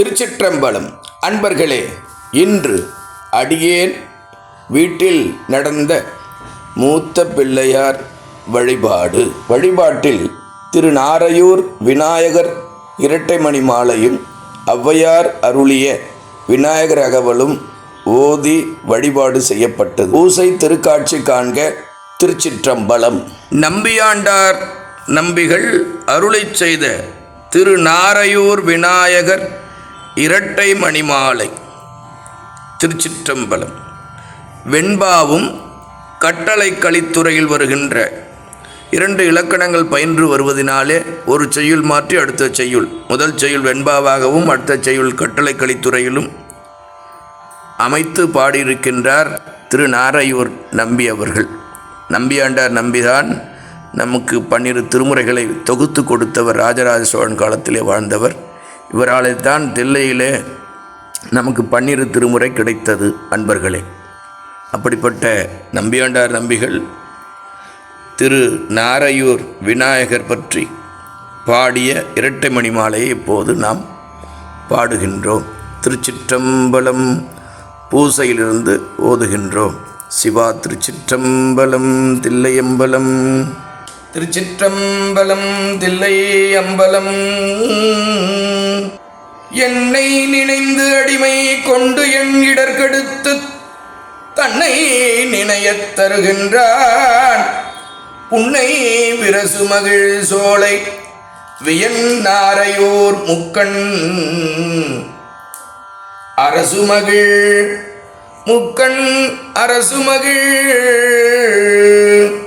திருச்சிற்றம்பலம். அன்பர்களே இன்று அடியேன் வீட்டில் நடந்த மூத்த பிள்ளையார் வழிபாடு. வழிபாட்டில் திருநாரையூர் விநாயகர் இரட்டைமணி மாலையும் ஔவையார் அருளிய விநாயகர் அகவலும் ஓதி வழிபாடு செய்யப்பட்டது. பூசை திருக்காட்சி காண்க திருச்சிற்றம்பலம். நம்பியாண்டார் நம்பிகள் அருளைச் செய்த திருநாரையூர் விநாயகர் இரட்டை மணிமாலை திருச்சிற்றம்பலம். வெண்பாவும் கட்டளை கலித்துறையில் வருகின்ற இரண்டு இலக்கணங்கள் பயின்று வருவதினாலே ஒரு செய்யுள் மாற்றி அடுத்த செய்யுள் முதல் செய்யுள் வெண்பாவாகவும் அடுத்த செய்யுள் கட்டளை கலித்துறையிலும் அமைத்து பாடியிருக்கின்றார் திரு நாரையூர் நம்பி அவர்கள். நம்பியாண்டார் நம்பிதான் நமக்கு பன்னிரு திருமுறைகளை தொகுத்து கொடுத்தவர் ராஜராஜ சோழன் காலத்திலே வாழ்ந்தவர். இவராலே தான் தில்லையிலே நமக்கு பன்னிரு திருமுறை கிடைத்தது அன்பர்களே. அப்படிப்பட்ட நம்பியாண்டார் நம்பிகள் திரு நாரையூர் விநாயகர் பற்றி பாடிய இரட்டை மணி மாலையை இப்போது நாம் பாடுகின்றோம். திருச்சிற்றம்பலம் பூசையிலிருந்து ஓதுகின்றோம். சிவா திருச்சிற்றம்பலம் தில்லையம்பலம். திருச்சிற்றம்பலம் தில்லை அம்பலம் என்னை நினைந்து அடிமை கொண்டு என் இடர்கெடுத்து தன்னை நினையத் தருகின்றான். உன்னை விரசு மகிழ் சோலை வியன்னாரையோர் முக்கண். அரசு மகிழ் முக்கண் அரசு மகிழ்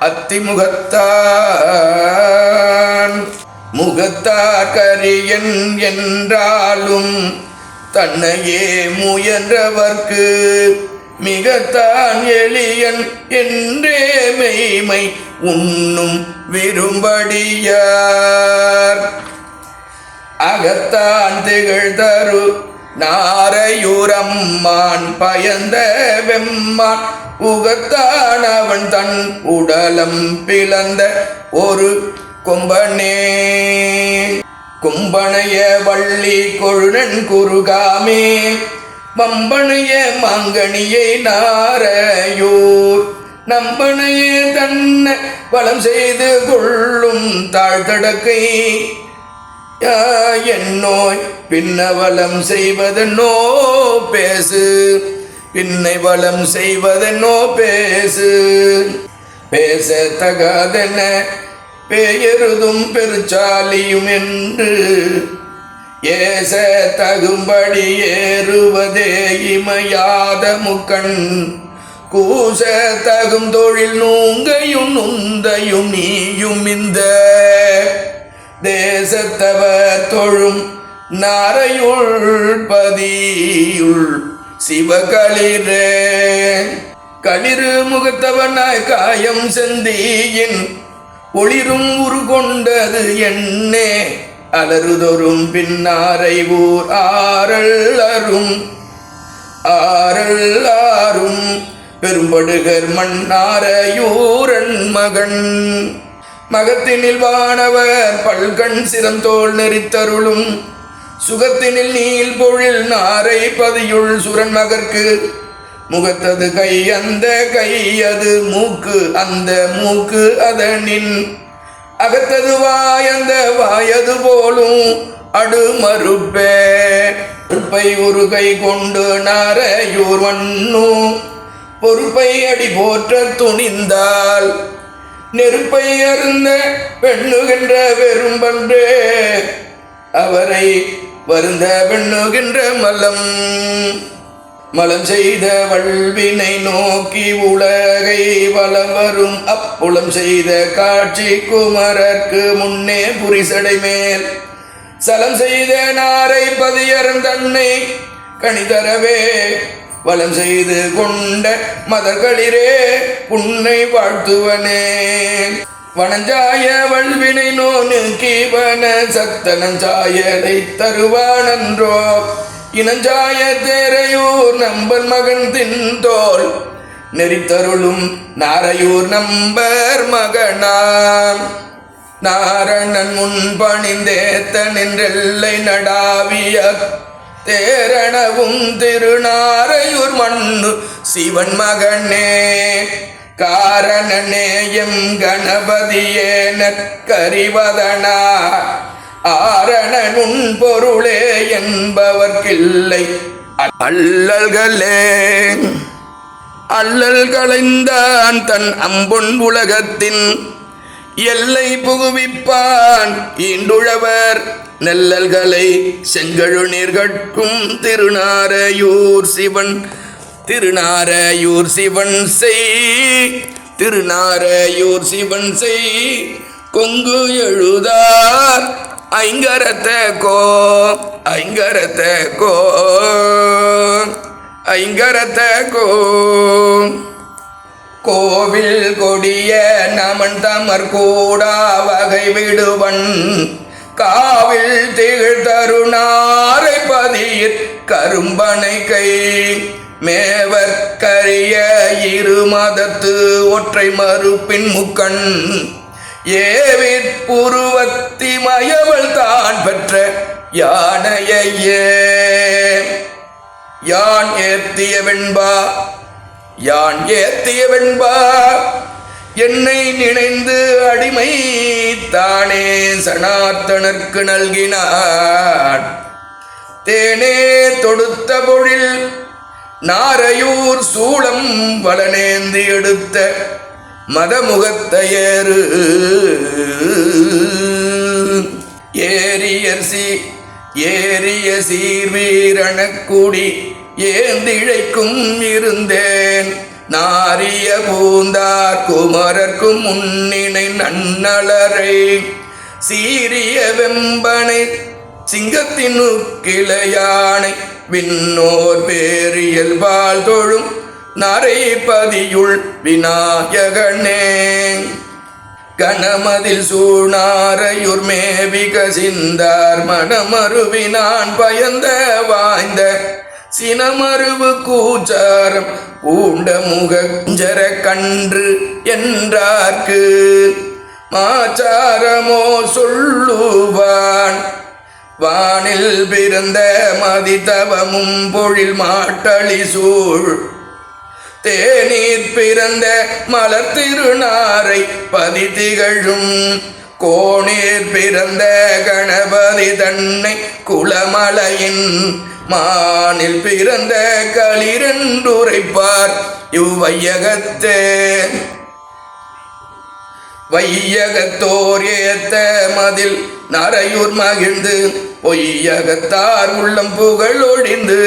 அத்திமுகத்தான். முகத்தார் கரியன் என்றாலும் தன்னையே முயன்றவர்க்கு மிகத்தான் எளியன் என்றே மெய்மை உண்ணும் விரும்படியார். அகத்தான் திகழ் தரு நாரையூரம்மான் பயந்த வெம்மான் உகத்தான் அவன் தன் உடலம் பிளந்த ஒரு கொம்பனே. கும்பனைய வள்ளி கொழுநன் குருகாமே. வம்பனைய மாங்கனியை நாரையூர். நம்பனைய தன்னை வளம் செய்து கொள்ளும் தாழ்தடக்கை யா என்னோய் பின்னவலம் செய்வதென்னோ பேசு. பின்னை வளம் செய்வதென்னோ பேசு. பேச தகாதென பெயருதும் பெருச்சாலியும் என்று ஏச தகும்படி ஏறுவதே இமையாத முக்கண். கூச தகும் தொழில் நூங்கையும் நுந்தையும் நீயும் இந்த தேசத்தவர் தொழும் நாரையுள் பதியுள் சிவகளிரே களிறு முகத்தவனாய் காயம் செந்தியின் ஒளிரும் உருகொண்டது என்னே. அலறுதொரும் பின்னாரை ஊர் ஆரல்லரும். ஆரல்லாரும். பெரும்படுகர் மண்ணாரையூரன் மகன். மகத்தினில் வானவர் பல்கண் சிறந்தோல் நெறித்தருளும். சுகத்தினில் நீல் பொழில் நாரை பதியுள் சுரன் மகர்க்கு முகத்தது கை அந்த கை அது மூக்கு அந்த மூக்கு அதனின். அகத்தது வாயந்த வாயது போலும் அடு மறுப்பே பொறுப்பை ஒரு கை கொண்டு நாரையூர் வண்ணும் பொறுப்பை அடி போற்ற துணிந்தால் நெருப்பை அருந்த பெண்ணுகின்ற வெறும்பன்றே. அவரை வருந்த பெண்ணுகின்ற மலம் மலம் செய்த வல்வினை நோக்கி உலகை வலம் வரும். அப்புலம் செய்த காட்சி குமரர்க்கு முன்னே புரிசடை மேல். சலம் செய்த நாரை பதியரும் தன்னை கணிதரவே வலம் செய்து கொண்ட மதர்களிரே உன்னை வாழ்த்துவனே. வனஞ்சாய வல்வினை நோனு கீவன சத்தனஞ்சாயலை தருவானன்றோ. இனஞ்சாய தேரையூர் நம்பன் மகன் தின்தோல் நெறித்தருளும் நாரையூர் நம்பர் மகனாம். நாரணன் முன் பணிந்தேத்த நின்றெல்லை நடாவிய தேரணவும் திருநாரையூர் மண்ணு சிவன் மகனே. காரணனே எம் கணபதியே நற்கறிவதனா ஆரணனுன் பொருளே என்பவர்க்கில்லை. அல்லல்களே அல்லல் களைந்தான் தன் அம்பொன் உலகத்தின் எல்லை புகுவிப்பான். ஈண்டுழவர் நெல்லல்களை செங்கழு நீர்கட்கும் திருநாரையூர் சிவன். திருநாரையூர் சிவன் செய் திருநாரையூர் சிவன் செய். கொங்கு எழுதார் ஐங்கரத்த கோ ஐங்கரத்தை கோ ஐங்கரத்தை கோ. கோவில் கொடிய நமன் தமர் கூடா வகை விடுவன். காவில் திகழ் தருணாரை பதியிற் கரும்பனை கை. மேவற்கரிய இரு மதத்து ஒற்றை மறுப்பின் முக்கண். ஏவிற் புருவத்தி மயவள் தான் பெற்ற யானையே யான் ஏத்திய வெண்பா யான் ஏத்திய வெண்பா என்னை நினைந்து அடிமை தானே சனாத்தனர்க்கு நல்கினான். தேனே தொடுத்த பொழில் நாரையூர் சூளம் வளனேந்தி எடுத்த மதமுகத்தையேறு. ஏரியர் சி ஏரிய சீர்வீரணக்குடி ஏந்திழைக்கும் இருந்தேன். நாரிய பூந்தார் குமரர்க்கும் முன்னினை நன்னலரை. சீரிய வெம்பனை சிங்கத்தின் கிளையானை விண்ணோர் பேரியல் பால் தொழும் நரைபதியுள் விநாயகனே. கணமதில் சூழ்நாரையுர் மேவிக சிந்தார் மனமருவினான் பயந்த வாய்ந்த சினமருவு கூச்சாரம் பூண்ட முகஞ்சர கன்று என்றார்க்கு. மாச்சாரமோ சொல்லுவான் வானில் பிறந்த மதிதவமும் பொழில் மாட்டளி சூழ் தேநீர் பிறந்த மலர் திருநாரை பதி திகழும் கோணீர் பிறந்த கணபதி தன்னை குளமலையின் மானில் பிறந்த களிரண்டுரைப்பார் இவ்வையகத்தே. வையகத்தோர் ஏத்த மதில் நரையூர் மகிழ்ந்து பொய்யகத்தார் உள்ளம் புகழ் ஒழிந்து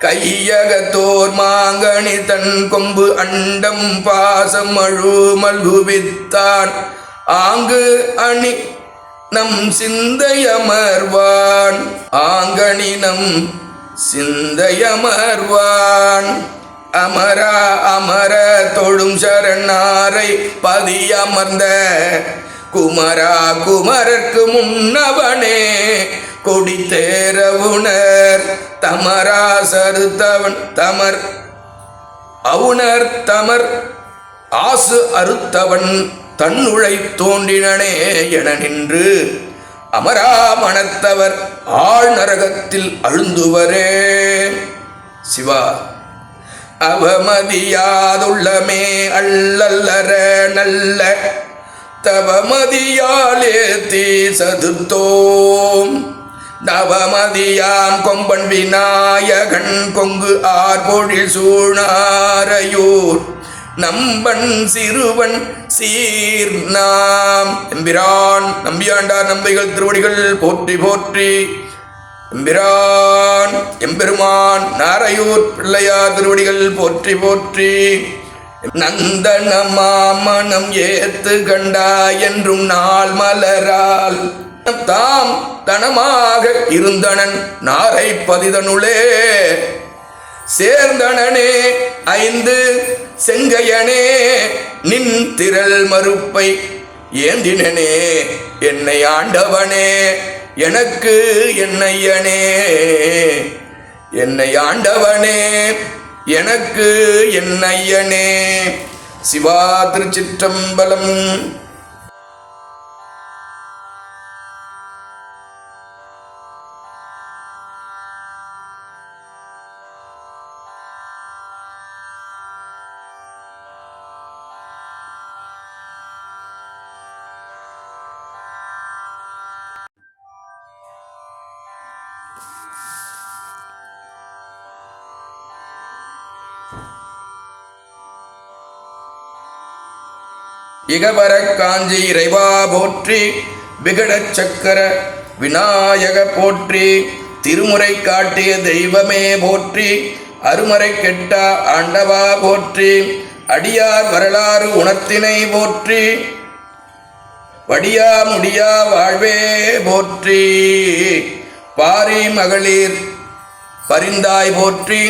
கையகத்தோர் மாங்கனி தன் கொம்பு அண்டம் பாசம் அழு மல்குவித்தான் ஆங்கு அணி நம் சிந்தையமர்வான். ஆங்கனி நம் சிந்தையமர்வான். அமரா அமர தொழும் சரணாரை பதியமர்ந்த. குமரா குமரர்க்கு முன்னவனே கொடித்தேரவுணர் தமரா தமராசருத்தவன் தமர். அவுணர் தமர் ஆசு அறுத்தவன் தன்னுழை தோன்றினனே என நின்று அமரா மணத்தவர் ஆழ் நரகத்தில் அழுந்துவரே. சிவா அவமதியாதுள்ளமே அல்லல்லற நல்ல தவமதியாலே தீ சதுர்த்தோம். நவமதியாம் கொம்பன் விநாயகன் கொங்கு ஆர்பொழில் சூழாரையூர் நம்பன் சிறுவன் சீர் நாம். எம்பிரான் நம்பியாண்டார் நம்பிகள் திருவடிகள் போற்றி போற்றி. எம்பிரான் எம்பெருமான் நாரையூர் பிள்ளையார் திருவடிகள் போற்றி போற்றி. நந்தன மாமனம் ஏத்து கண்டா என்றும் நாள் மலரால். தாம் தனமா தனமாக இருந்தனன் நாரை பதிதனுளே. சேர்ந்தனனே ஐந்து செங்கையனே நின் திரள் மறுப்பை ஏந்தினனே என்னை ஆண்டவனே எனக்கு என்னையனே. என்னை ஆண்டவனே எனக்கு என்னையனே. சிவா திருச்சிற்றம்பலம் இகபர காஞ்சி இறைவா போற்றி விகடச் சக்கர விநாயக போற்றி திருமுறை காட்டிய தெய்வமே போற்றி அருமறை கெட்டா ஆண்டவா போற்றி அடியார் வரலாறு உணர்த்தினை போற்றி வடியா முடியா வாழ்வே போற்றி பாரி மகளிர் பரிந்தாய் போற்றி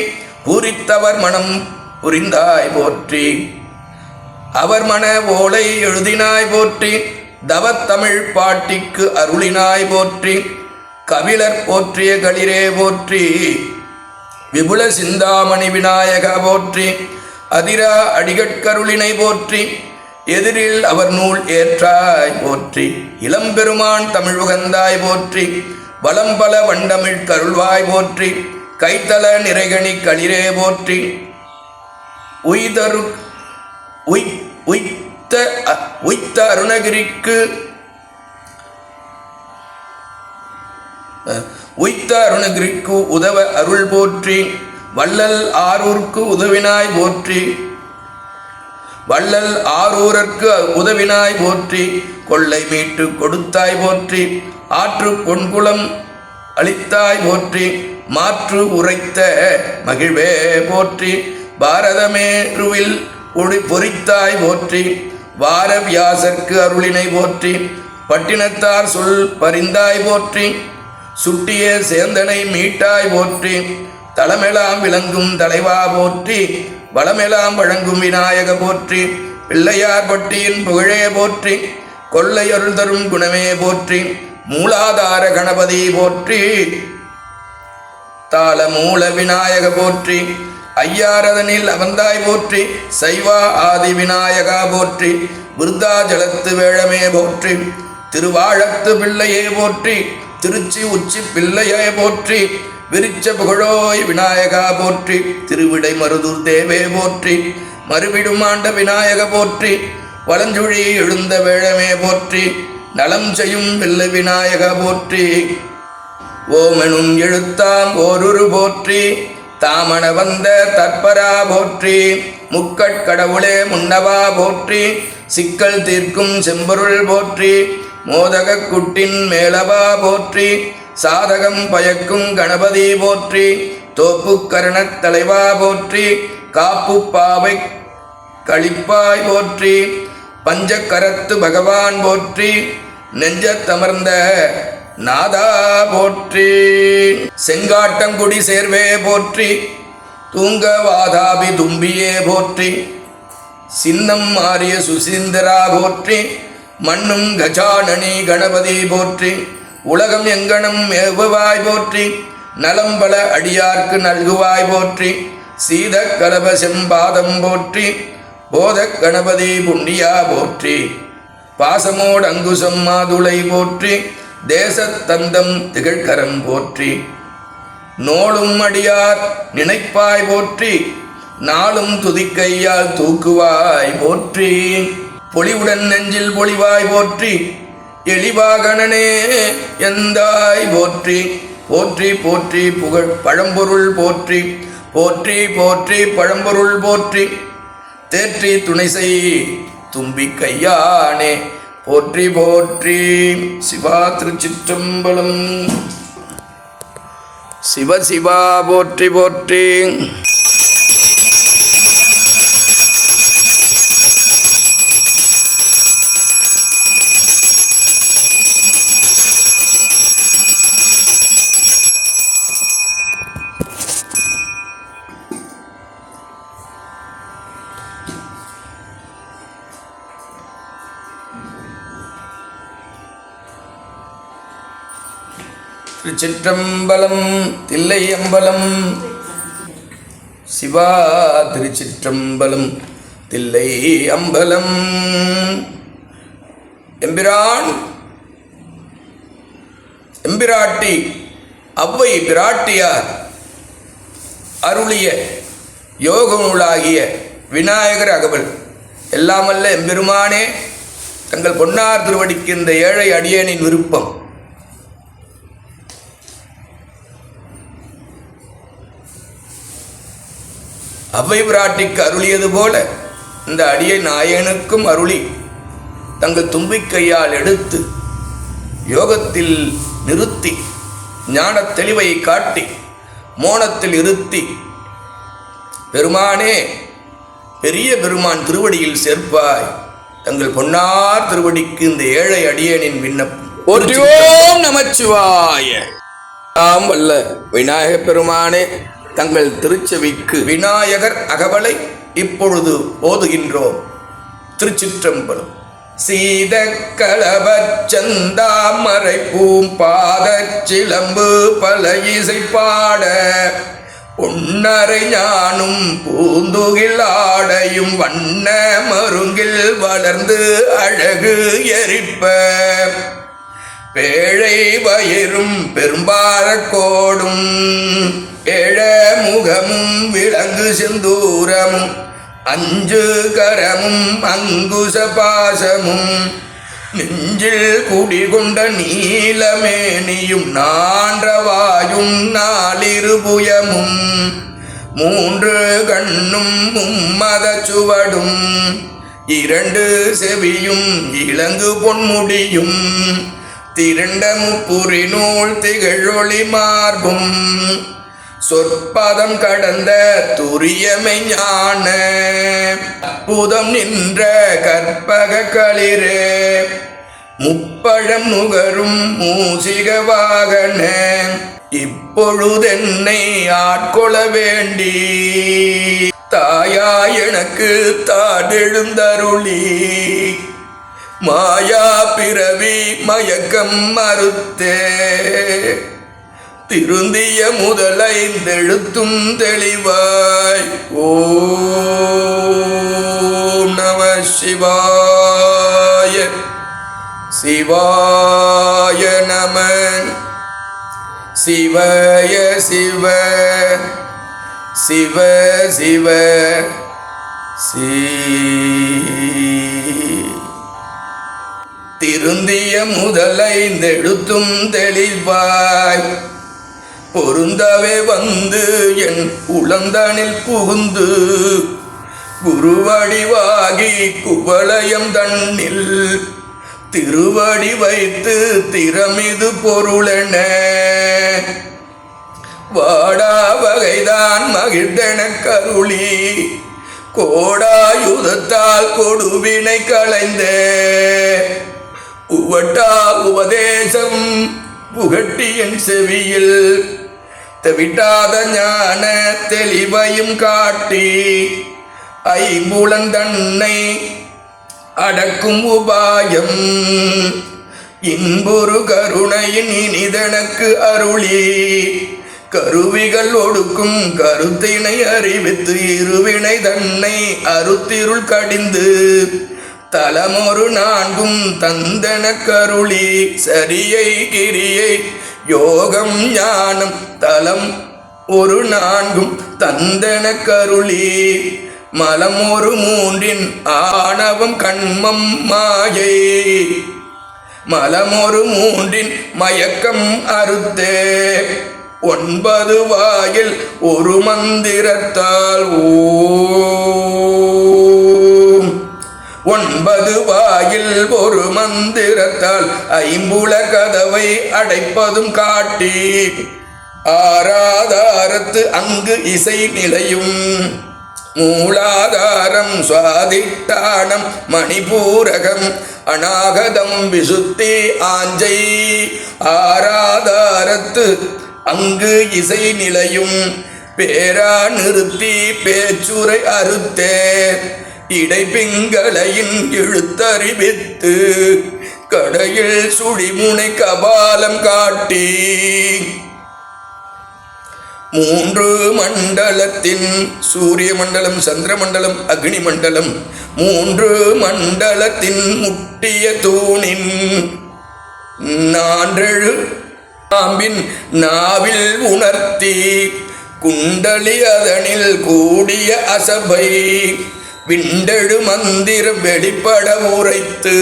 பூரித்தவர் மனம் புரிந்தாய் போற்றி. அவர் மன ஓலை எழுதினாய் போற்றி தவத்தமிழ் பாட்டிக்கு அருளினாய் போற்றி கபிலர் போற்றிய களிரே போற்றி விபுல சிந்தாமணி விநாயக போற்றி அதிரா அடிகட்கருளினை போற்றி எதிரில் அவர் நூல் ஏற்றாய் போற்றி இளம்பெருமான் தமிழ் உகந்தாய் போற்றி வளம்பல வண்டமிழ் கருள்வாய் போற்றி கைத்தல நிறைகணி களிரே போற்றி உய்தரு உய்த்த அ- உய்த்த அருணகிரிக்கு. உய்த்த அருணகிரிக்கு உதவ அருள் போற்றி. வள்ளல் ஆரூர்க்கு உதவினாய் போற்றி. வள்ளல் ஆரூரர்க்கு உதவினாய் போற்றி. கொள்ளை மீட்டு கொடுத்தாய் போற்றி. ஆற்று பொன்குளம் அளித்தாய் போற்றி. மாற்று உரைத்த மகிழ்வே போற்றி. பாரதமேருவில் உனி பொறித்தாய் போற்றி வார வியாசர்க்கு அருளினை போற்றி பட்டினத்தார் சொல் பரிந்தாய் போற்றி சுட்டிய சேந்தனை மீட்டாய் போற்றி தளமெலாம் விளங்கும் தலைவா போற்றி வளமெலாம் வழங்கும் விநாயக போற்றி பிள்ளையார் பட்டியின் புகழே போற்றி கொள்ளையருள் தரும் குணமே போற்றி மூலாதார கணபதி போற்றி தாள மூல விநாயக போற்றி ஐயாரதனில் அவந்தாய் போற்றி சைவா ஆதி விநாயகா போற்றி விருத்தாஜலத்து வேழமே போற்றி திருவாழத்து பிள்ளையே போற்றி திருச்சி உச்சி பிள்ளையே போற்றி விரிச்ச புகழோய் விநாயகா போற்றி திருவிடை மருதூர் தேவே போற்றி மறுவிடும் ஆண்ட விநாயக போற்றி வலஞ்சுழி எழுந்த வேழமே போற்றி நலம் செய்யும் பிள்ளை விநாயக போற்றி. ஓமெனும் எழுத்தாம் ஓருரு போற்றி. தாமண வந்த தற்பரா போற்றி முக்கட்கடவுளே முன்னவா போற்றி சிக்கல் தீர்க்கும் செம்பொருள் போற்றி மோதக குட்டின் மேலவா போற்றி சாதகம் பயக்கும் கணபதி போற்றி தோப்புக் கரணத் தலைவா போற்றி காப்பு பாவை களிப்பாய் போற்றி பஞ்சக்கரத்து பகவான் போற்றி நெஞ்சத்தமர்ந்த நாதா போற்றி. செங்காட்டங்குடி சேர்வே போற்றி. தூங்க வாதாபி தும்பியே போற்றி. சின்னம் மாறிய சுசீந்திரா போற்றி. மண்ணும் கஜானனி கணபதி போற்றி. உலகம் எங்கனம் ஏவுவாய் போற்றி. நலம்பல அடியார்க்கு நல்குவாய் போற்றி. சீத கலப செம்பாதம் போற்றி. போத கணபதி புண்ணியா போற்றி. பாசமோடு அங்குசம் மாதுளை போற்றி. தேசத்தந்தம் திகழ்கரம் போற்றி. நோளும் அடியார் நினைப்பாய் போற்றி. நாளும் துதிக்கையால் தூக்குவாய் போற்றி. பொலிவுடன் நெஞ்சில் பொலிவாய் போற்றி. எளிவாகணனே எந்தாய் போற்றி. போற்றி போற்றி புகழ் பழம்பொருள் போற்றி. போற்றி போற்றி பழம்பொருள் போற்றி. தேற்றி துணை செய் தும்பி கையானே. போற்றி போற்றி. சிவா திருச்சிற்றம்பலம். சிவ சிவா போற்றி போற்றி. திருச்சிற்றம்பலம் தில்லை அம்பலம் சிவா திருச்சிற்றம்பலம் தில்லை அம்பலம் எம்பிரான் எம்பிராட்டி அவ்வை பிராட்டியார். அருளிய யோக நூலாகிய விநாயகர் அகவல். எல்லாமல்ல எம்பெருமானே தங்கள் பொன்னார் திருவடிக்கு இந்த ஏழை அடியேனின் விருப்பம். அவ்வை பிராட்டிக்கு அருளியது போல இந்த அடியை நாயனுக்கும் அருளி. தங்கள் தும்பிக்கையால் எடுத்து யோகத்தில் நிறுத்தி ஞானத் தெளிவை காட்டி மோனத்தில் இருத்தி பெருமானே பெரிய பெருமான் திருவடியில் சேர்ப்பாய். தங்கள் பொன்னார் திருவடிக்கு இந்த ஏழை அடியேனின் விண்ணப்பம் போற்றியோம் நமச்சிவாய. ஆம் வல்ல விநாயக பெருமானே தங்கள் திருச்செவிக்கு விநாயகர் அகவலை இப்பொழுது ஓதுகின்றோம். திருச்சிற்றம்பலம். சீத செந்தாமரை பூம்பாத சிலம்பு பல இசை பாட உன்னரை ஞானும் பூந்துகில் ஆடையும் வண்ண மருங்கில் வளர்ந்து அழகு எரிப்ப. பேழை வயிறும் பெரும்பாரக்கோடும் ஏழ முகமும் விலங்கு செந்தூரமும் அஞ்சு கரமும் அங்குச பாசமும். நெஞ்சில் குடிகொண்ட நீலமேனியும் நான்றவாயும் நாளிருபுயமும் மூன்று கண்ணும் மும்மத சுவடும் இரண்டு செவியும் இளங்கு பொன்முடியும். திரண்ட முப்புரி நூல் திகழொளி மார்பும் சொற்பதம் கடந்த துரியமை ஞான. அற்புதம் நின்ற கற்பக களிரே. முப்பழம் நுகரும் மூசிக வாகன. இப்பொழுதென்னை ஆட்கொள்ள வேண்டி. தாயா எனக்கு தாடெழுந்தருளி. மாயா பிறவி மயக்கம் மறுத்தே. திருந்திய முதலைந்தெழுத்தும் தெளிவாய். ஓம் நம சிவாய சிவாய நம சிவய சிவ சிவ சிவ சீ. திருந்திய முதலைந்தெழுத்தும் தெளிவாய். பொருந்தவே வந்து என் உளந்தனில் புகுந்து குருவடிவாகி குவலயம் தன்னில் திருவடி வைத்து திறமிது பொருளென. வாடா வகைதான் மகிழ்ந்தன கருளி கோடாயுதத்தால் கொடுவினை களைந்தே. உவட்டா உபதேசம் புகட்டியன் செவியில் விட்டாத ஞான தெளிவையும் காட்டி ஐம்புலன் தன்னை அடக்கும் உபாயம். இன்புரு கருணையின் இனிதனக்கு அருளி கருவிகள் ஒடுக்கும் கருத்தினை அறிவித்து இருவினை தன்னை அருத்திருள் கடிந்து தலமொரு நான்கும் தந்தன கருளி சரியை கிரியை யோகம் ஞானம் தலம் ஒரு நான்கும் தந்தன கருளி மலம் ஒரு மூன்றின் ஆணவம் கண்மம் மாயை. மலம் ஒரு மூன்றின் மயக்கம் அறுத்தே. ஒன்பது வாயில் ஒரு மந்திரத்தால் ஓ. ஒன்பது வாயில் ஒரு மந்திரத்தால் ஐம்புல கதவை அடைப்பதும் காட்டி ஆராதாரத்து அங்கு இசை நிலையும். மூலாதாரம் சுவாதிட்டானம் மணிபூரகம் அநாகதம் விசுத்தி ஆஞ்சை. ஆராதாரத்து அங்கு இசை நிலையும். பேரா நிறுத்தி பேச்சுரை அறுத்தேன். இடைப்பிங்களையின் இழுத்தறிவித்து கடையில் சுழிமுனை கபாலம் காட்டி. மூன்று மண்டலத்தின் சூரிய மண்டலம் சந்திர மண்டலம் அக்னி மண்டலம் மூன்று மண்டலத்தின் முட்டிய தூணின் நான்றெழு பாம்பின் நாவில் உணர்த்தி குண்டலி அதனில் கூடிய அசபை. விண்டெழு மந்திரம் வெளிப்பட உரைத்து.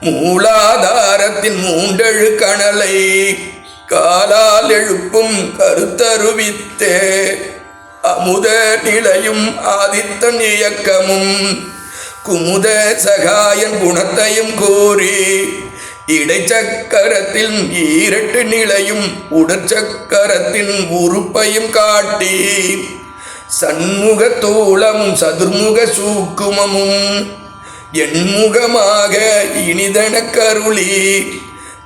மூலாதாரத்தின் மூண்டெழு கணலை காலால் எழுப்பும் கருத்தருவித்தே. அமுத நிலையும் ஆதித்தன் இயக்கமும் குமுத சகாயன் குணத்தையும் கூறி. இடைச்சக்கரத்தில் ஈரட்டு நிலையும் உடற்சக்கரத்தின் உறுப்பையும் காட்டி. சண்முக தோளமும் சதுர்முக சூக்குமமும் எண்முகமாக இனிதன கருளி.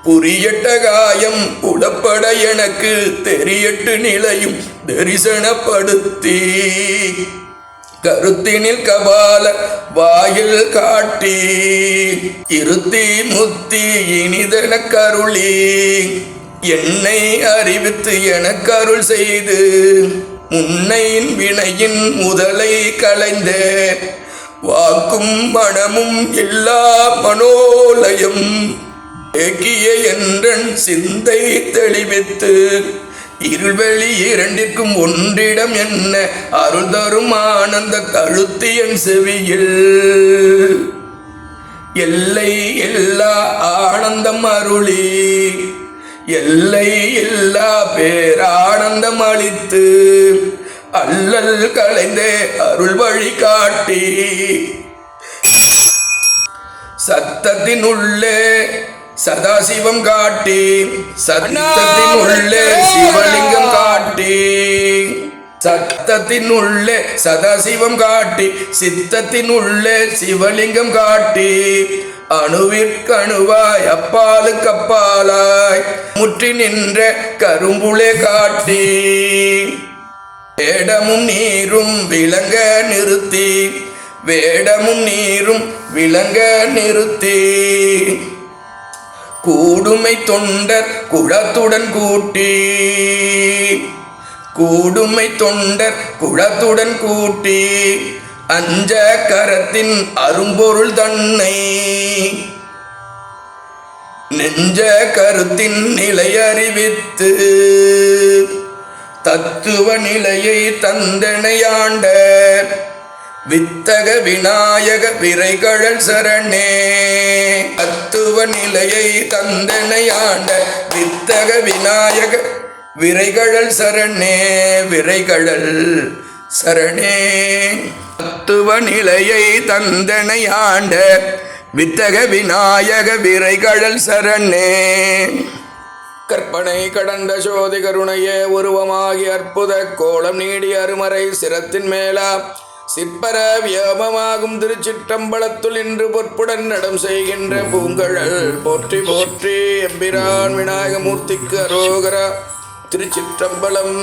புரியட்ட காயம் உடப்பட எனக்கு தெரியட்டு நிலையும் தரிசனப்படுத்தி. கருத்தினில் கபால வாயில் காட்டி. இருத்தி முத்தி இனிதன கருளி. என்னை அறிவித்து எனக்கருள் செய்து. முன்னையின் வினையின் முதலை களைந்த வாக்கும் மனமும் எல்லா மனோலயம் ஏக்கிய என்றன் சிந்தை தெளிவித்து இருள்வெளி இரண்டிற்கும் ஒன்றிடம் என்ன அருள் தரும் ஆனந்த கழுத்தியன் செவியில்? எல்லை எல்லா ஆனந்தம் அருளி எல்லை எல்லா பேரானந்தம் அளித்து அல்லல் களைந்தே அருள் வழி காட்டி. சத்தத்தின் உள்ளே சதாசிவம் காட்டி. சத்தத்தின் உள்ளே சிவலிங்கம் காட்டி. சத்தத்தின் உள்ளே சதாசிவம் காட்டி. சித்தத்தின் உள்ளே சிவலிங்கம் காட்டி. அணுவிற்கணுவாய் அப்பாலுக்கு அப்பாலாய் முற்றி நின்ற கரும்புளே காட்டி. வேடமும் நீரும் விளங்க நிறுத்தி வேடமும் நீரும் விளங்க நிறுத்தி. கூடுமை தொண்டர் குளத்துடன் கூட்டி கூடுமை தொண்டர் குளத்துடன் கூட்டி அஞ்ச கரத்தின் அரும்பொருள் தன்னை. நெஞ்ச கருத்தின் நிலை அறிவித்து தத்துவ நிலையை தந்தனையாண்ட வித்தக விநாயக விரைகழல் சரணே. தத்துவ நிலையை தந்தனையாண்ட வித்தக விநாயக விரைகழல் சரணே. விரைகழல் சரணே. தத்துவ நிலையை தந்தனையாண்ட வித்தக விநாயக விரைகழல் சரணே. கற்பனை கடந்த சோதி கருணையே உருவமாகி அற்புத கோலம் நீடி அருமறை சிரத்தின் மேலா. சிற்பர வியோமமாகும் திருச்சிற்றம்பலத்துள் இன்று பொற்புடன் நடம் செய்கின்ற பூங்கழல் போற்றி போற்றி எம்பிரான் விநாயகமூர்த்திக்கு அரோகரா. திருச்சிற்றம்பலம்